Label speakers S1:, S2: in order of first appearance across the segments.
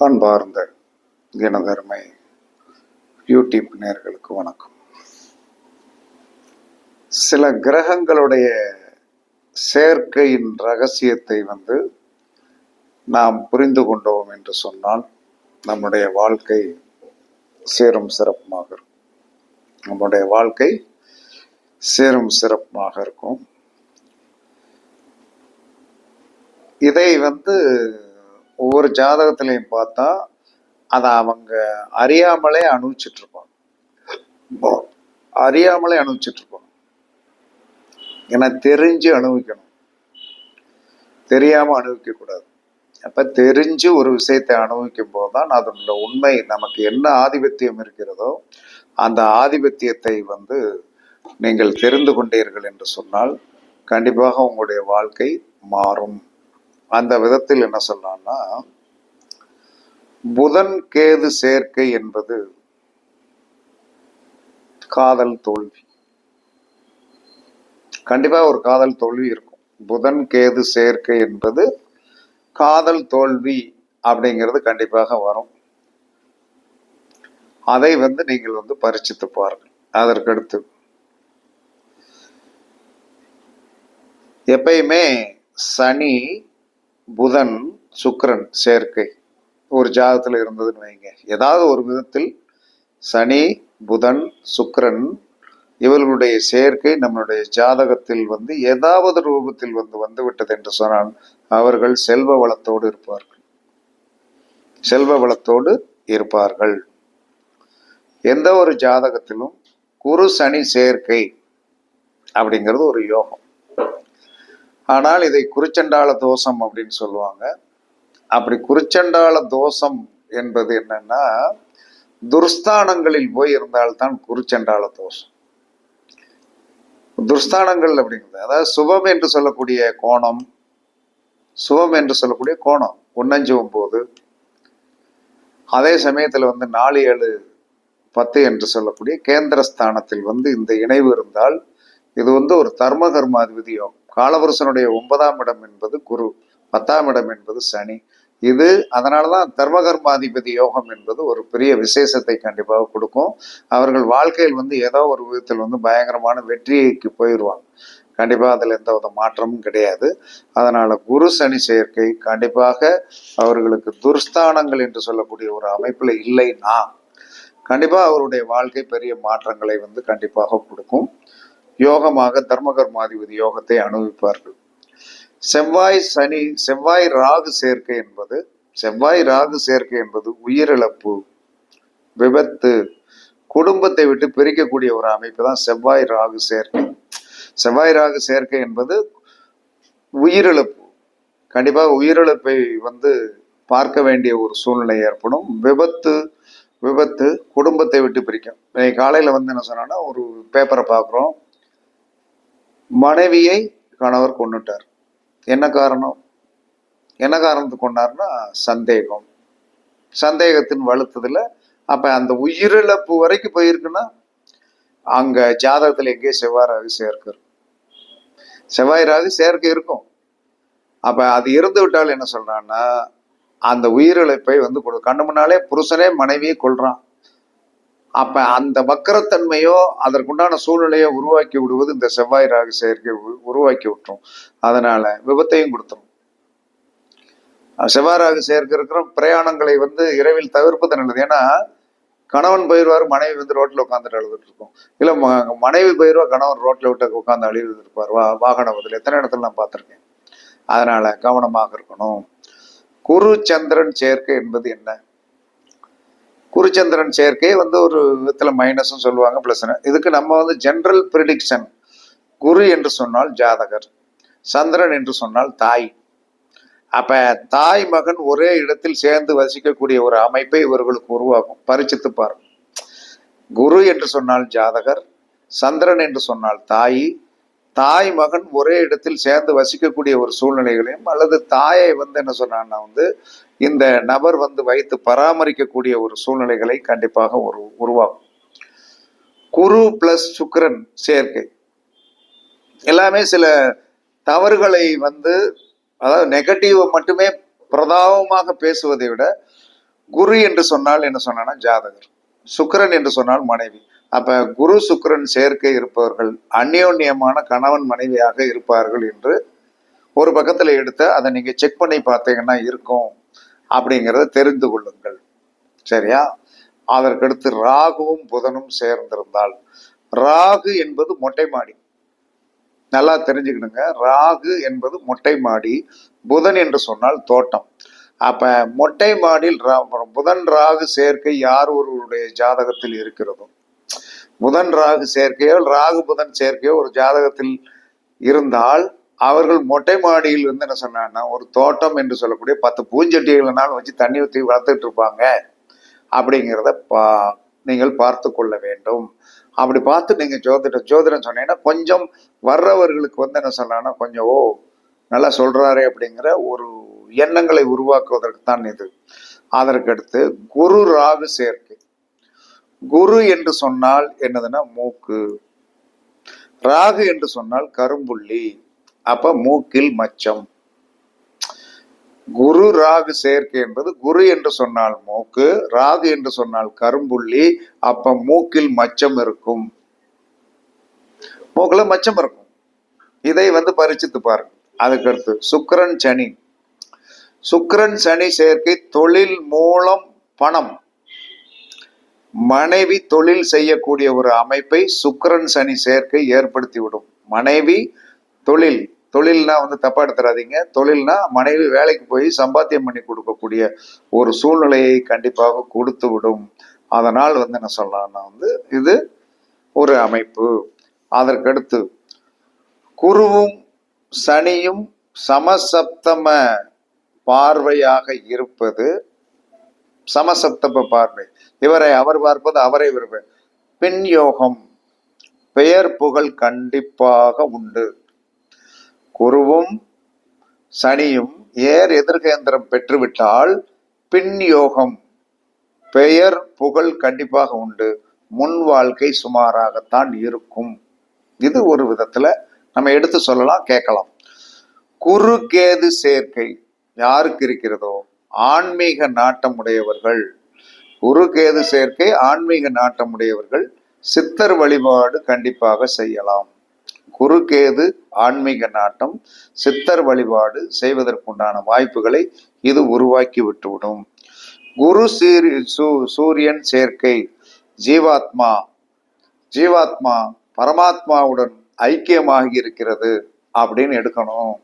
S1: அன்பார்ந்த தினதர்மை யூடியூப் நேர்களுக்கு வணக்கம். சில கிரகங்களுடைய சேர்க்கையின் ரகசியத்தை வந்து நாம் புரிந்து கொண்டோம் என்று சொன்னால் நம்முடைய வாழ்க்கை சேரும் சிறப்புமாக இருக்கும். நம்முடைய வாழ்க்கை சேரும் சிறப்புமாக இருக்கும். இதை வந்து ஒவ்வொரு ஜாதகத்திலையும் பார்த்தா அதை அவங்க அறியாமலே அனுபவிச்சுட்டு இருப்பாங்க அறியாமலே அனுபவிச்சுட்டு இருப்பாங்க ஏன்னா தெரிஞ்சு அனுபவிக்கணும். தெரியாம அனுபவிக்க கூடாது அப்ப தெரிஞ்சு ஒரு விஷயத்தை அனுபவிக்கும் போதுதான் அதனுடைய உண்மை நமக்கு என்ன ஆதிபத்தியம் இருக்கிறதோ அந்த ஆதிபத்தியத்தை வந்து நீங்கள் தெரிந்து கொண்டீர்கள் என்று சொன்னால் கண்டிப்பாக உங்களுடைய வாழ்க்கை மாறும். அந்த விதத்தில் என்ன சொல்லலாம்னா புதன் கேது சேர்க்கை என்பது காதல் தோல்வி. கண்டிப்பா ஒரு காதல் தோல்வி இருக்கும். புதன் கேது சேர்க்கை என்பது காதல் தோல்வி அப்படிங்கிறது கண்டிப்பாக வரும். அதை வந்து நீங்கள் வந்து பரிச்சித்து பாருங்கள். அதற்கடுத்து எப்பயுமே சனி புதன் சுக்கரன் சேர்க்கை. ஒரு ஜாதகத்தில் இருந்ததுன்னு வைங்க. ஏதாவது ஒரு விதத்தில் சனி புதன் சுக்கரன் இவர்களுடைய சேர்க்கை நம்மளுடைய ஜாதகத்தில் வந்து ஏதாவது ரூபத்தில் வந்து வந்து விட்டது என்று சொன்னால் அவர்கள் செல்வ வளத்தோடு இருப்பார்கள். செல்வ வளத்தோடு இருப்பார்கள். எந்த ஒரு ஜாதகத்திலும் குரு சனி சேர்க்கை அப்படிங்கிறது ஒரு யோகம். ஆனால் இதை குறிச்சண்டால தோஷம் அப்படின்னு சொல்லுவாங்க. அப்படி குறிச்சண்டால தோஷம் என்பது என்னன்னா துர்ஸ்தானங்களில் போய் இருந்தால்தான் குருச்சண்டால தோஷம். துர்ஸ்தானங்கள் அப்படிங்கிறது அதாவது சுபம் என்று சொல்லக்கூடிய கோணம் சுபம் என்று சொல்லக்கூடிய கோணம் ஒன்னஞ்சு ஒம்பது. அதே சமயத்தில் வந்து நாலு ஏழு பத்து என்று சொல்லக்கூடிய கேந்திரஸ்தானத்தில் வந்து இந்த இணைவு இருந்தால் இது வந்து ஒரு தர்ம கர்மாதிபதி யோகம். காலபுருஷனுடைய ஒன்பதாம் இடம் என்பது குரு பத்தாம் இடம் என்பது சனி. இது அதனாலதான் தர்மகர்மாதிபதி யோகம் என்பது ஒரு பெரிய விசேஷத்தை கண்டிப்பாக கொடுக்கும். அவர்கள் வாழ்க்கையில் வந்து ஏதோ ஒரு விதத்தில் வந்து பயங்கரமான வெற்றிக்கு போயிடுவாங்க. கண்டிப்பாக அதில் எந்த வித மாற்றமும் கிடையாது. அதனால குரு சனி சேர்க்கை கண்டிப்பாக அவர்களுக்கு துர்ஸ்தானங்கள் என்று சொல்லக்கூடிய ஒரு அமைப்பில் இல்லைன்னா கண்டிப்பாக அவருடைய வாழ்க்கை பெரிய மாற்றங்களை வந்து கண்டிப்பாக கொடுக்கும். யோகமாக தர்மகர்மாதிபதி யோகத்தை அனுபவிப்பார்கள். செவ்வாய் சனி செவ்வாய் ராகு சேர்க்கை என்பது செவ்வாய் ராகு சேர்க்கை என்பது உயிரிழப்பு விபத்து குடும்பத்தை விட்டு பிரிக்கக்கூடிய ஒரு அமைப்பு தான் செவ்வாய் ராகு சேர்க்கை. செவ்வாய் ராகு சேர்க்கை என்பது உயிரிழப்பு. கண்டிப்பாக உயிரிழப்பை வந்து பார்க்க வேண்டிய ஒரு சூழ்நிலை ஏற்படும். விபத்து விபத்து குடும்பத்தை விட்டு பிரிக்கும். இன்னைக்கு காலையில் வந்து என்ன சொன்னோன்னா ஒரு பேப்பரை பார்க்குறோம். மனைவியை கணவர் கொண்டுட்டார் என்ன காரணம்? என்ன காரணத்துக்கு கொண்டாருன்னா சந்தேகம். சந்தேகத்தின் வலுத்ததுல அப்ப அந்த உயிரிழப்பு வரைக்கும் போயிருக்குன்னா அங்க ஜாதகத்துல எங்கேயோ செவ்வாய் ராகு சேர்க்க செவ்வாய் ராகு சேர்க்க இருக்கும். அப்ப அது இருந்து விட்டால் என்ன சொல்றான்னா அந்த உயிரிழப்பை வந்து கொடு. கண்ணு முன்னாலே புருஷனே மனைவியை கொள்றான் அப்ப அந்த வக்கரத்தன்மையோ அதற்குண்டான சூழ்நிலையோ உருவாக்கி விடுவது இந்த செவ்வாய் ராகு செயற்கை உருவாக்கி விட்டுரும். அதனால விபத்தையும் கொடுத்துரும். செவ்வாய் ராகு செயற்கை இருக்கிற பிரயாணங்களை வந்து இரவில் தவிர்ப்பது நல்லது. ஏன்னா கணவன் போயிடுவார் மனைவி வந்து ரோட்ல உட்காந்துட்டு அழுதுட்டு இருக்கும் இல்ல மனைவி போயிடுவா கணவன் ரோட்ல விட்டு உட்காந்து அழுதுட்டு இருப்பார் வா வாகன பதில். எத்தனை இடத்துல நான் பார்த்துருக்கேன்? அதனால கவனமாக இருக்கணும். குரு சந்திரன் சேர்க்கை என்பது என்ன? குருச்சந்திரன் சேர்க்கை வந்து ஒரு விதத்தில் மைனஸும் சொல்லுவாங்க ப்ளஸ்னு இதுக்கு நம்ம வந்து ஜென்ரல் ப்ரிடிக்ஷன் குரு என்று சொன்னால் ஜாதகர் சந்திரன் என்று சொன்னால் தாய். அப்போ தாய் மகன் ஒரே இடத்தில் சேர்ந்து வசிக்கக்கூடிய ஒரு அமைப்பை இவர்களுக்கு உருவாக்கும். பரிச்சித்து குரு என்று சொன்னால் ஜாதகர் சந்திரன் என்று சொன்னால் தாய் தாய் மகன் ஒரே இடத்தில் சேர்ந்து வசிக்கக்கூடிய ஒரு சூழ்நிலைகளையும் அல்லது தாயை வந்து என்ன சொன்னான்னா வந்து இந்த நபர் வந்து வைத்து பராமரிக்கக்கூடிய ஒரு சூழ்நிலைகளை கண்டிப்பாக ஒரு உருவாகும் குரு பிளஸ் சுக்கரன் சேர்க்கை. எல்லாமே சில தவறுகளை வந்து அதாவது நெகட்டிவை மட்டுமே பிரதாபமாக பேசுவதை விட குரு என்று சொன்னால் என்ன சொன்னா ஜாதகர். சுக்கரன் என்று சொன்னால் மனைவி. அப்ப குரு சுக்கிரன் சேர்க்கை இருப்பவர்கள் அந்யோன்யமான கணவன் மனைவியாக இருப்பார்கள் என்று ஒரு பக்கத்தில் எடுத்து அதை நீங்க செக் பண்ணி பார்த்தீங்கன்னா இருக்கும் அப்படிங்கிறத தெரிந்து கொள்ளுங்கள். சரியா? அதற்கடுத்து ராகுவும் புதனும் சேர்ந்திருந்தால். ராகு என்பது மொட்டை மாடி. நல்லா தெரிஞ்சுக்கணுங்க. ராகு என்பது மொட்டை மாடி புதன் என்று சொன்னால் தோட்டம். அப்ப மொட்டை மாடியில் ரா- புதன் ராகு சேர்க்கை யார் ஒருவருடைய ஜாதகத்தில் இருக்கிறதோ புதன் ராகு சேர்க்கையோ ராகு புதன் சேர்க்கையோ ஒரு ஜாதகத்தில் இருந்தால் அவர்கள் மொட்டை மாடியில் வந்து என்ன சொன்னாங்கன்னா ஒரு தோட்டம் என்று சொல்லக்கூடிய பத்து பூஞ்சட்டிகள்னாலும் வச்சு தண்ணி ஊற்றி வளர்த்துட்டு இருப்பாங்க. அப்படிங்கிறத பா நீங்கள் பார்த்து கொள்ள வேண்டும். அப்படி பார்த்து நீங்க ஜோதிட ஜோதிடம் சொன்னீங்கன்னா கொஞ்சம் வர்றவர்களுக்கு வந்து என்ன சொல்லலாம்னா கொஞ்சம் ஓ நல்லா சொல்றாரே அப்படிங்கிற ஒரு எண்ணங்களை உருவாக்குவதற்கு தான் இது. அதற்கடுத்து குரு ராகு சேர்க்கை. குரு என்று சொன்னால் என்னதுன்னா மூக்கு. ராகு என்று சொன்னால் கரும்புள்ளி. அப்ப மூக்கில் மச்சம். குரு ராகு சேர்க்கை என்பது குரு என்று சொன்னால் மூக்கு ராகு என்று சொன்னால் கரும்புள்ளி. அப்ப மூக்கில் மச்சம் இருக்கும். மூக்குல மச்சம் இருக்கும். இதை வந்து பரிச்சித்து பாருங்க. அதுக்கடுத்து சுக்கரன் சனி. சுக்கரன் சனி சேர்க்கை தொழில் மூலம் பணம். மனைவி தொழில் செய்யக்கூடிய ஒரு அமைப்பை சுக்கிரன் சனி சேர்க்கை ஏற்படுத்தி விடும் மனைவி தொழில் தொழில்னா வந்து தப்பா எடுத்துறாதீங்க. தொழில்னா மனைவி வேலைக்கு போய் சம்பாத்தியம் பண்ணி கொடுக்கக்கூடிய ஒரு சூழ்நிலையை கண்டிப்பாக கொடுத்து விடும் அதனால் வந்து என்ன சொல்லலாம்னா வந்து இது ஒரு அமைப்பு. அதற்கடுத்து குருவும் சனியும் சமசப்தம பார்வையாக இருப்பது. சமசப்தம பார்வை. இவரை அவர் பார்ப்பது அவரை விரும்ப. பின் யோகம். பெயர் புகழ் கண்டிப்பாக உண்டு. குருவும் சனியும் ஏர் எதிர்கேந்திரம் பெற்றுவிட்டால் பின் யோகம். பெயர் புகழ் கண்டிப்பாக உண்டு. முன் வாழ்க்கை சுமாராகத்தான் இருக்கும். இது ஒரு விதத்துல நம்ம எடுத்து சொல்லலாம் கேட்கலாம். குறுகேது சேர்க்கை யாருக்கு இருக்கிறதோ ஆன்மீக நாட்டம் உடையவர்கள் குரு கேது சேர்க்கை ஆன்மீக நாட்டம் உடையவர்கள் சித்தர் வழிபாடு கண்டிப்பாக செய்யலாம். குரு கேது ஆன்மீக நாட்டம் சித்தர் வழிபாடு செய்வதற்குண்டான வாய்ப்புகளை இது உருவாக்கி விட்டுவிடும். குரு சீரி சூ சூரியன் சேர்க்கை ஜீவாத்மா ஜீவாத்மா பரமாத்மாவுடன் ஐக்கியமாகி இருக்கிறது அப்படின்னு எடுக்கணும்.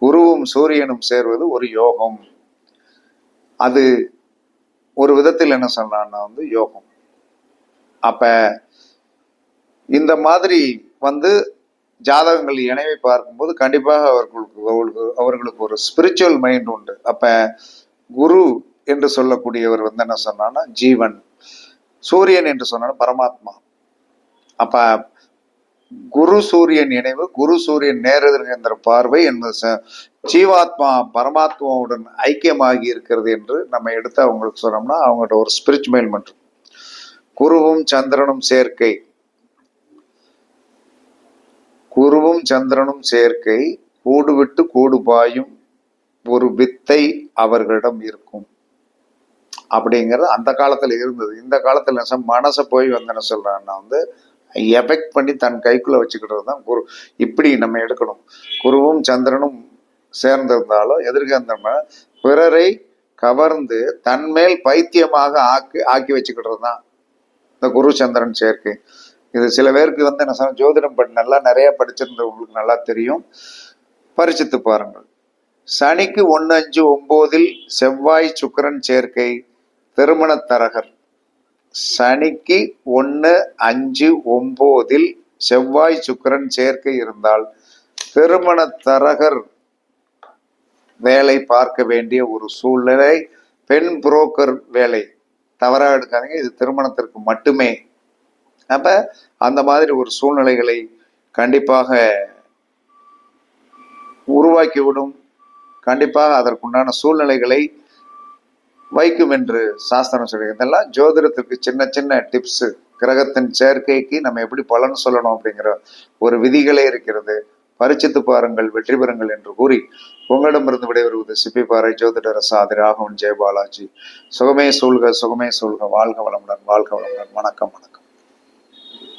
S1: குருவும் சூரியனும் சேர்வது ஒரு யோகம். அது ஒரு விதத்தில் என்ன சொல்லலாம்னா வந்து யோகம். அப்ப இந்த மாதிரி வந்து ஜாதகங்கள் இணைவை பார்க்கும்போது கண்டிப்பாக அவர்களுக்கு அவர்களுக்கு அவர்களுக்கு ஒரு ஸ்பிரிச்சுவல் மைண்ட் உண்டு. அப்ப குரு என்று சொல்லக்கூடியவர் வந்து என்ன சொன்னான்னா ஜீவன். சூரியன் என்று சொன்னா பரமாத்மா. அப்ப குரு சூரியன் இணைவு குரு சூரியன் நேரதிர்கின்ற பார்வை என்பது ஜீவாத்மா பரமாத்மாவுடன் ஐக்கியமாகி இருக்கிறது என்று நம்ம எடுத்து அவங்களுக்கு சொன்னோம்னா அவங்கள்ட்ட ஒரு ஸ்பிரிச்சுவல் மற்றும் குருவும் சந்திரனும் சேர்க்கை. குருவும் சந்திரனும் சேர்க்கை கூடு விட்டு கூடு பாயும் ஒரு வித்தை அவர்களிடம் இருக்கும். அப்படிங்கிறது அந்த காலத்துல இருந்தது. இந்த காலத்துல மனசை போய் வந்து என்ன சொல்றான்னா வந்து எஃபெக்ட் பண்ணி தன் கைக்குள்ள வச்சுக்கிட்டது தான் குரு. இப்படி நம்ம எடுக்கணும். குருவும் சந்திரனும் சேர்ந்திருந்தாலும் எதிர்காந்தமா பிறரை கவர்ந்து தன்மேல் பைத்தியமாக ஆக்கி ஆக்கி வச்சுக்கிட்டது தான் இந்த குரு சந்திரன் சேர்க்கை. இது சில பேருக்கு வந்து என்ன சொன்ன ஜோதிடம் படி நல்லா நிறைய படிச்சிருந்தவங்களுக்கு நல்லா தெரியும். பரிசித்து பாருங்கள். சனிக்கு ஒன்று அஞ்சு ஒம்போதில் செவ்வாய் சுக்கிரன் சேர்க்கை திருமண தரகர். சனிக்கு ஒன்று அஞ்சு ஒம்போதில் செவ்வாய் சுக்கிரன் சேர்க்கை இருந்தால் திருமண தரகர் வேலை பார்க்க வேண்டிய ஒரு சூழ்நிலை பெண் புரோக்கர் வேலை. தவறாக எடுக்காதீங்க இது திருமணத்திற்கு மட்டுமே. அப்போ அந்த மாதிரி ஒரு சூழ்நிலைகளை கண்டிப்பாக உருவாக்கிவிடும். கண்டிப்பாக அதற்குண்டான சூழ்நிலைகளை வைக்கும் என்று சாஸ்திரம் சொல்லியிருந்தெல்லாம் ஜோதிடத்துக்கு சின்ன சின்ன டிப்ஸ் கிரகத்தின் சேர்க்கைக்கு நம்ம எப்படி பலன் சொல்லணும் அப்படிங்கிற ஒரு விதிகளே இருக்கிறது. பரிச்சித்து பாருங்கள் வெற்றி பெறுங்கள் என்று கூறி உங்களிடமிருந்து விடைபெறுவது சிப்பி பாறை ஜோதிடர் சாதி ராகவன் ஜெயபாலாஜி. சுகமே சூழ்க சுகமே சூழ்க. வாழ்க வளமுடன் வாழ்க வளமுடன். வணக்கம் வணக்கம்.